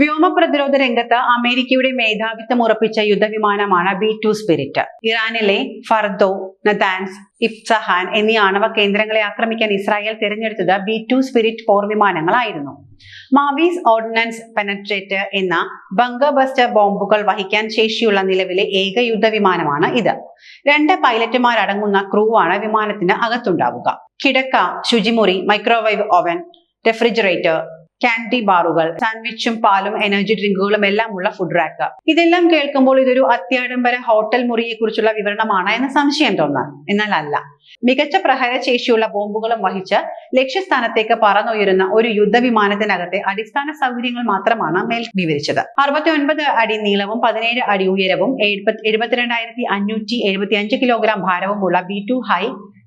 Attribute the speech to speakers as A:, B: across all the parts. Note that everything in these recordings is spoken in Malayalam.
A: വ്യോമ പ്രതിരോധ രംഗത്ത് അമേരിക്കയുടെ മേധാവിത്വം ഉറപ്പിച്ച യുദ്ധവിമാനമാണ് ബി ടു സ്പിരിറ്റ്. ഇറാനിലെ ഫർദോ നദാൻസ് ഇഫ്സഹാൻ എന്നീ ആണവ കേന്ദ്രങ്ങളെ ആക്രമിക്കാൻ ഇസ്രായേൽ തിരഞ്ഞെടുത്തത് ബി ടു സ്പിരിറ്റ് പോർ വിമാനങ്ങളായിരുന്നു. മാവീസ് ഓർഡിനൻസ് പെനട്രേറ്റർ എന്ന ബങ്കർ ബസ്റ്റർ ബോംബുകൾ വഹിക്കാൻ ശേഷിയുള്ള നിലവിലെ ഏക യുദ്ധവിമാനമാണ് ഇത്. രണ്ട് പൈലറ്റുമാരടങ്ങുന്ന ക്രൂ ആണ് വിമാനത്തിന് അകത്തുണ്ടാവുക. കിടക്ക ശുചിമുറി മൈക്രോവേവ് ഓവൻ റെഫ്രിജറേറ്റർ കാൻഡി ബാറുകൾ സാൻഡ്വിച്ചും പാലും എനർജി ഡ്രിങ്കുകളും എല്ലാം ഉള്ള ഫുഡ് റാക്ക് ഇതെല്ലാം കേൾക്കുമ്പോൾ ഇതൊരു അത്യാഡംബര ഹോട്ടൽ മുറിയെ കുറിച്ചുള്ള വിവരണമാണ് എന്ന് സംശയം തോന്നാം. എന്നാൽ അല്ല. മികച്ച പ്രഹരശേഷിയുള്ള ബോംബുകളും വഹിച്ച് ലക്ഷ്യസ്ഥാനത്തേക്ക് പറന്നുയരുന്ന ഒരു യുദ്ധവിമാനത്തിനകത്തെ അടിസ്ഥാന സൗകര്യങ്ങൾ മാത്രമാണ് മേൽ വിവരിച്ചത്. അറുപത്തി ഒൻപത് അടി നീളവും പതിനേഴ് അടി ഉയരവും എഴുപത്തിരണ്ടായിരത്തി അഞ്ഞൂറ്റി എഴുപത്തി അഞ്ച് കിലോഗ്രാം ഭാരവുമുള്ള ബി ടു ഹൈ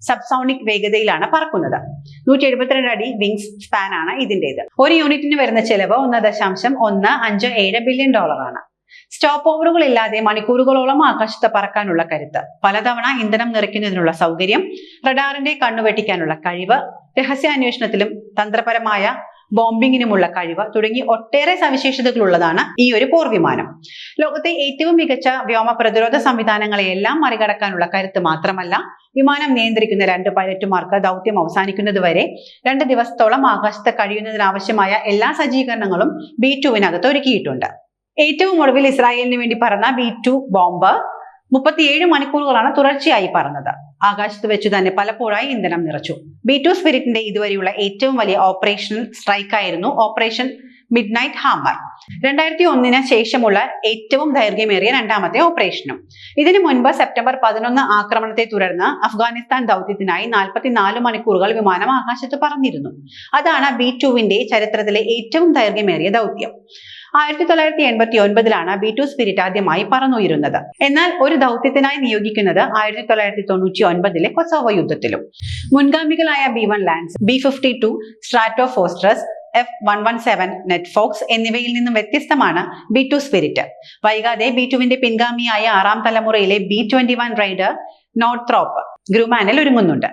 A: സബ്സോണിക് വേഗതയിലാണ് പറക്കുന്നത്. നൂറ്റി എഴുപത്തിരണ്ട് അടി വിങ്സ് സ്പാൻ ആണ് ഇതിന്റെത് ഒരു യൂണിറ്റിന് വരുന്ന ചെലവ് ഒന്ന് ദശാംശം ഒന്ന് അഞ്ച് ഏഴ് ബില്യൺ ഡോളറാണ് സ്റ്റോപ്പ് ഓവറുകൾ ഇല്ലാതെ മണിക്കൂറുകളോളം ആകാശത്ത് പറക്കാനുള്ള കരുത്ത്. പലതവണ ഇന്ധനം നിറയ്ക്കുന്നതിനുള്ള സൗകര്യം റഡാറിന്റെ കണ്ണുവെട്ടിക്കാനുള്ള കഴിവ് രഹസ്യാന്വേഷണത്തിലും തന്ത്രപരമായ ബോംബിങ്ങിനുമുള്ള കഴിവ് തുടങ്ങി ഒട്ടേറെ സവിശേഷതകളുള്ളതാണ് ഈ ഒരു പോർ വിമാനം ലോകത്തെ ഏറ്റവും മികച്ച വ്യോമ പ്രതിരോധ സംവിധാനങ്ങളെയെല്ലാം മറികടക്കാനുള്ള കരുത്ത് മാത്രമല്ല വിമാനം നിയന്ത്രിക്കുന്ന രണ്ട് പൈലറ്റുമാർക്ക് ദൗത്യം അവസാനിക്കുന്നതുവരെ രണ്ട് ദിവസത്തോളം ആകാശത്ത് കഴിയുന്നതിനാവശ്യമായ എല്ലാ സജ്ജീകരണങ്ങളും ബി ടുവിനകത്ത് ഒരുക്കിയിട്ടുണ്ട്. ഏറ്റവും ഒടുവിൽ ഇസ്രായേലിന് വേണ്ടി പറന്ന ബി ടു ബോംബ് മുപ്പത്തിയേഴ് മണിക്കൂറുകളാണ് തുടർച്ചയായി പറന്നത്. ആകാശത്ത് വെച്ചു തന്നെ പലപ്പോഴായി ഇന്ധനം നിറച്ചു. ബി ടു സ്പിരിറ്റിന്റെ ഇതുവരെയുള്ള ഏറ്റവും വലിയ ഓപ്പറേഷണൽ സ്ട്രൈക്ക് ആയിരുന്നു ഓപ്പറേഷൻ മിഡ് നൈറ്റ് ഹാമർ. രണ്ടായിരത്തി ഒന്നിന് ശേഷമുള്ള ഏറ്റവും ദൈർഘ്യമേറിയ രണ്ടാമത്തെ ഓപ്പറേഷനും. ഇതിനു മുൻപ് സെപ്റ്റംബർ പതിനൊന്ന് ആക്രമണത്തെ തുടർന്ന് അഫ്ഗാനിസ്ഥാൻ ദൗത്യത്തിനായി നാൽപ്പത്തിനാല് മണിക്കൂറുകൾ വിമാനം ആകാശത്ത് പറന്നിരുന്നു. അതാണ് ബി ടുവിന്റെ ചരിത്രത്തിലെ ഏറ്റവും ദൈർഘ്യമേറിയ ദൗത്യം. ആയിരത്തി തൊള്ളായിരത്തി എൺപത്തി ഒൻപതിലാണ് ബി ടു സ്പിരിറ്റ് ആദ്യമായി പറന്നുയരുന്നത്. എന്നാൽ ഒരു ദൗത്യത്തിനായി നിയോഗിക്കുന്നത് ആയിരത്തി തൊള്ളായിരത്തി തൊണ്ണൂറ്റി ഒൻപതിലെ കൊസോവോ യുദ്ധത്തിലും. മുൻഗാമികളായ B one lance B fifty two stratofortress F one one seven നെറ്റ്ഫോക്സ് എന്നിവയിൽ നിന്നും വ്യത്യസ്തമാണ് ബി ടു സ്പിരിറ്റ്. വൈകാതെ ബി ടുവിന്റെ പിൻഗാമിയായ ആറാം തലമുറയിലെ B twenty one raider Northrop ഗ്രൂമാനിൽ ഒരുങ്ങുന്നുണ്ട്.